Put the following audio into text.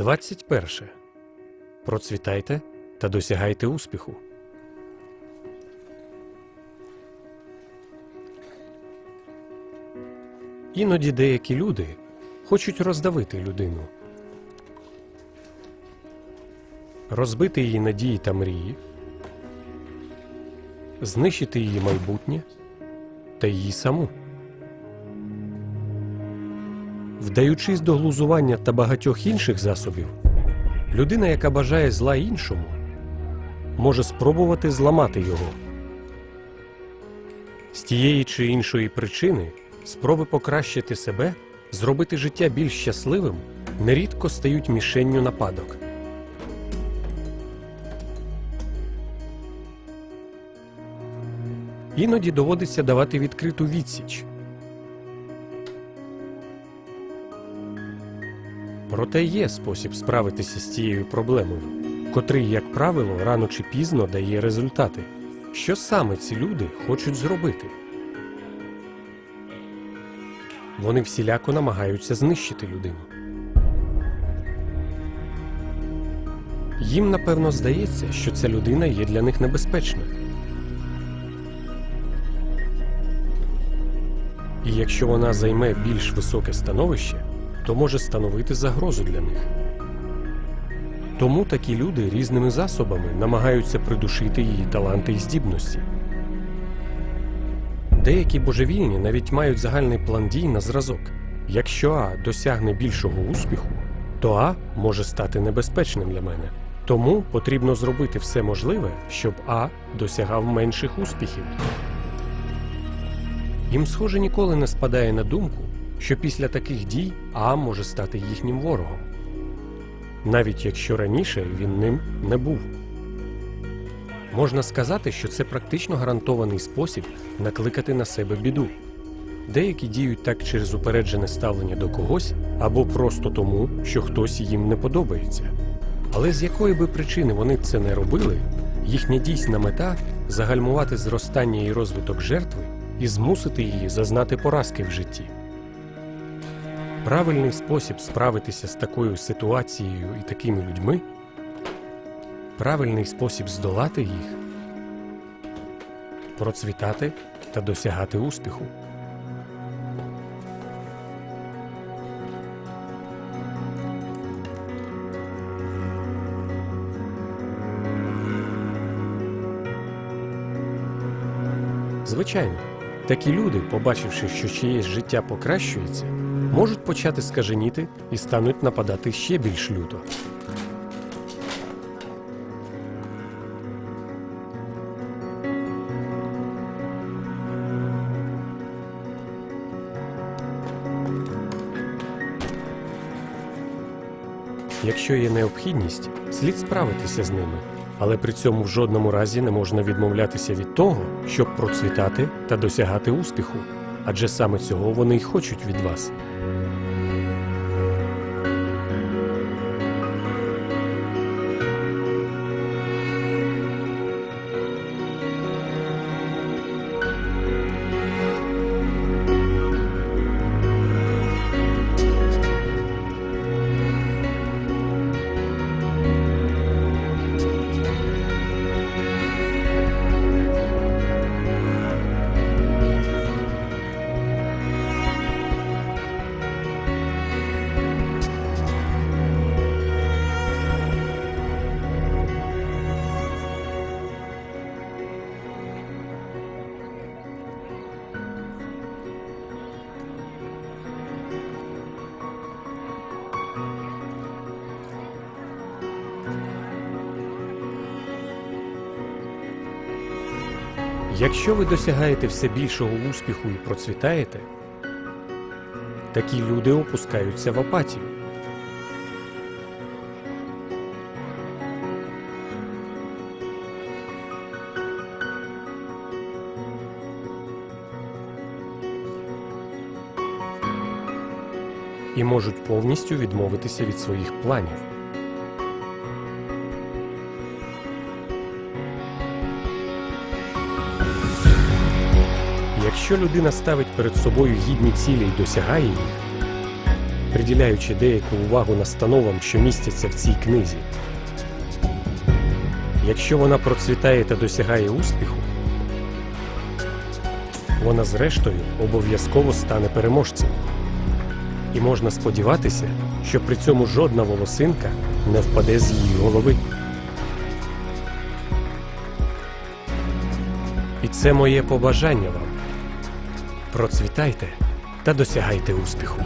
21. Процвітайте та досягайте успіху. Іноді деякі люди хочуть роздавити людину, розбити її надії та мрії, знищити її майбутнє та її саму. Вдаючись до глузування та багатьох інших засобів, людина, яка бажає зла іншому, може спробувати зламати його. З тієї чи іншої причини спроби покращити себе, зробити життя більш щасливим, нерідко стають мішенню нападок. Іноді доводиться давати відкриту відсіч. Проте є спосіб справитися з цією проблемою, котрий, як правило, рано чи пізно дає результати. Що саме ці люди хочуть зробити? Вони всіляко намагаються знищити людину. Їм напевно здається, що ця людина є для них небезпечна. І якщо вона займе більш високе становище, то може становити загрозу для них. Тому такі люди різними засобами намагаються придушити її таланти і здібності. Деякі божевільні навіть мають загальний план дій на зразок. Якщо А досягне більшого успіху, то А може стати небезпечним для мене. Тому потрібно зробити все можливе, щоб А досягав менших успіхів. Їм, схоже, ніколи не спадає на думку, що після таких дій А може стати їхнім ворогом, навіть якщо раніше він ним не був. Можна сказати, що це практично гарантований спосіб накликати на себе біду. Деякі діють так через упереджене ставлення до когось або просто тому, що хтось їм не подобається. Але з якої би причини вони це не робили, їхня дійсна мета загальмувати зростання і розвиток жертви і змусити її зазнати поразки в житті. Правильний спосіб справитися з такою ситуацією і такими людьми правильний спосіб здолати їх процвітати та досягати успіху. Звичайно, такі люди, побачивши, що чиєсь життя покращується, можуть почати скаженіти і стануть нападати ще більш люто. Якщо є необхідність, слід справитися з ними, але при цьому в жодному разі не можна відмовлятися від того, щоб процвітати та досягати успіху, адже саме цього вони й хочуть від вас. Якщо ви досягаєте все більшого успіху і процвітаєте, такі люди опускаються в апатію. І можуть повністю відмовитися від своїх планів. Якщо людина ставить перед собою гідні цілі і досягає їх, приділяючи деяку увагу настановам, що містяться в цій книзі. Якщо вона процвітає та досягає успіху, вона зрештою обов'язково стане переможцем. І можна сподіватися, що при цьому жодна волосинка не впаде з її голови. І це моє побажання вам. Процвітайте та досягайте успіху.